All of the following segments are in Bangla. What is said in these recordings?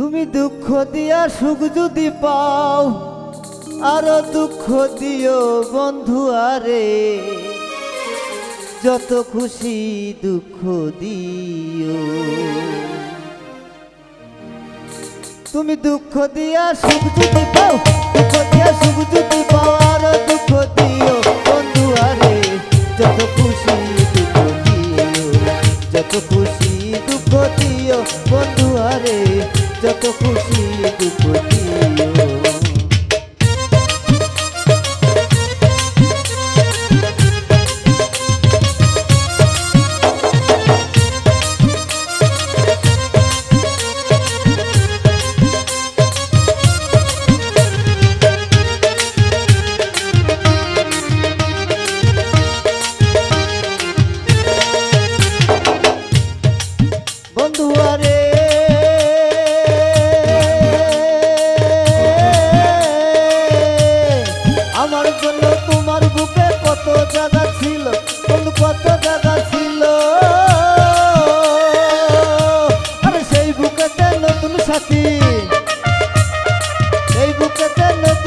তুমি দুঃখ দিয়া সুখ যদি পাও, আরও দুঃখ দিও বন্ধু আরে। যত খুশি দুঃখ দিও। তুমি দুঃখ দিয়া সুখ যদি পাও, দুঃখ দিয়া সুখ যদি পাও, আরও দুঃখ দিও বন্ধু আরে। যত খুশি দুঃখ দিও, যত খুশি দুঃখ দিও বন্ধু আরে। যত খুশি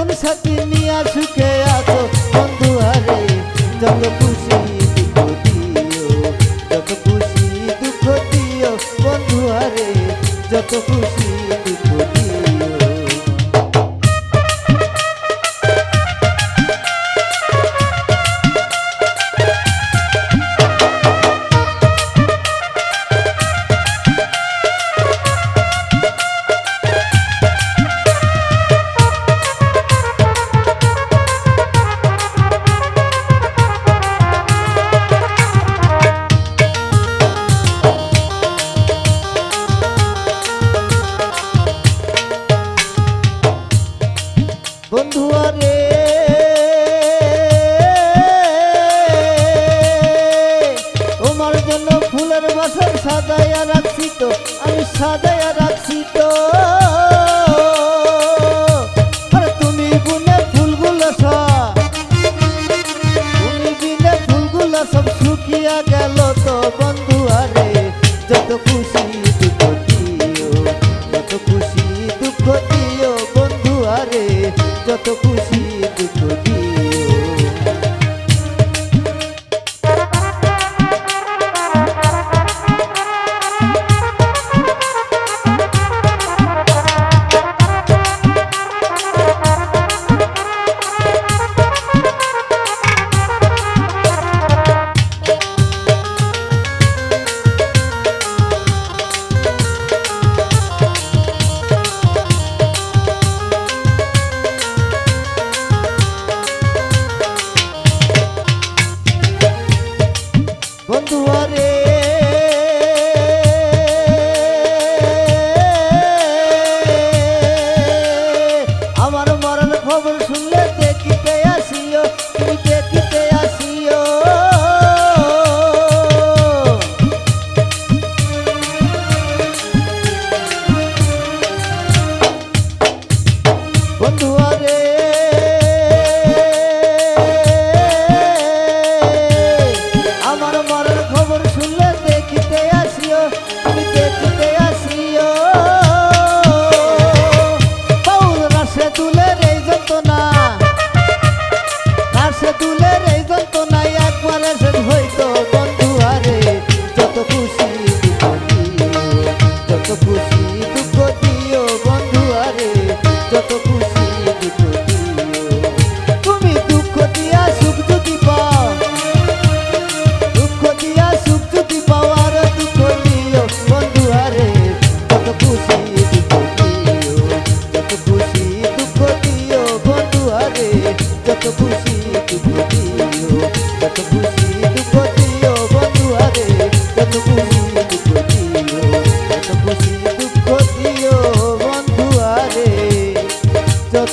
নতুন সাথী নিয়ে সুখে আছো। বন্ধু, আরে, যত খুশি দুঃখ দিও, যত খুশি দুঃখ দিও। বন্ধু, আরে, যত খুশি বন্ধু তোমার জন্য ফুলের বাসন সাজাইয়া রাখছি তো আমি সাজাইয়া রাখছি তো। আরে যত খুশি দুঃখ দিও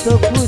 the blue.